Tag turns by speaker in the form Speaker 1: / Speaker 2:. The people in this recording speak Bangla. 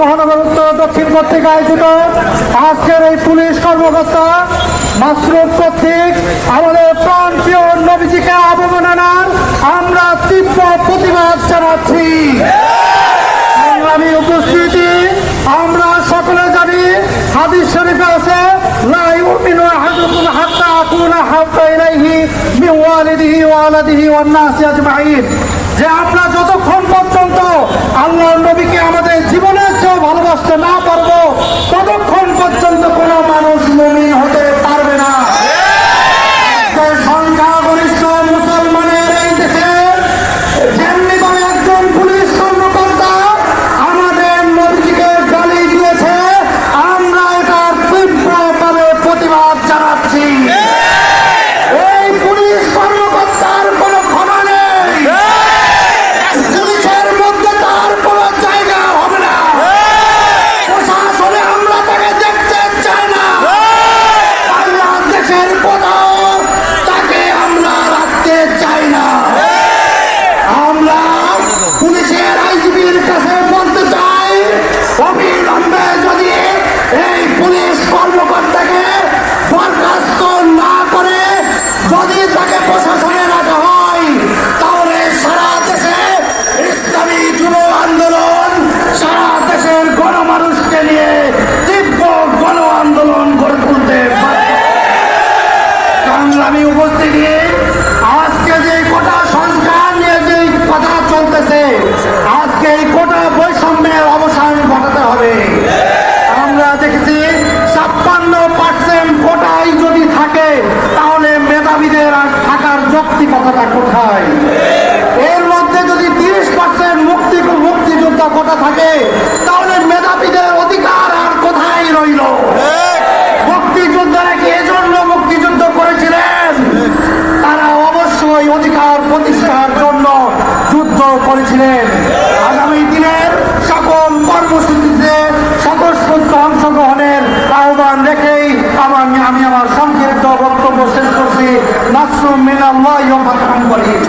Speaker 1: মহানগর উত্তর দক্ষিণ কর্তৃক আয়োজিত আজকের এই পুলিশ কর্মকর্তা মাসরুফ কর্তৃক আমাদের প্রাণ প্রিয় নবীজিকে অবমাননার আমরা তীব্র প্রতিবাদ জানাচ্ছি। সংগ্রামী উপস্থিতি, আমরা সকলে জানি হাদিস শরীফে আছে যে আমরা যতক্ষণ এর মধ্যে যদি তিরিশ পার্সেন্ট মুক্তি মুক্তিযোদ্ধা কোটা থাকে, তাহলে মেধাবীদের অধিকার আর কোথায় রইল? মুক্তিযোদ্ধারা কি এজন্য মুক্তিযুদ্ধ করেছিলেন? তারা অবশ্যই অধিকার প্রতিষ্ঠার জন্য যুদ্ধ করেছিলেন। আগামী দিনের সকল কর্মসূচিতে স্বতঃস্ফূর্ত অংশগ্রহণের আহ্বান রেখেই আমার আমি আমার সংক্ষিপ্ত বক্তব্য শেষ করছি। Nasum মিনাল্লাহ for him.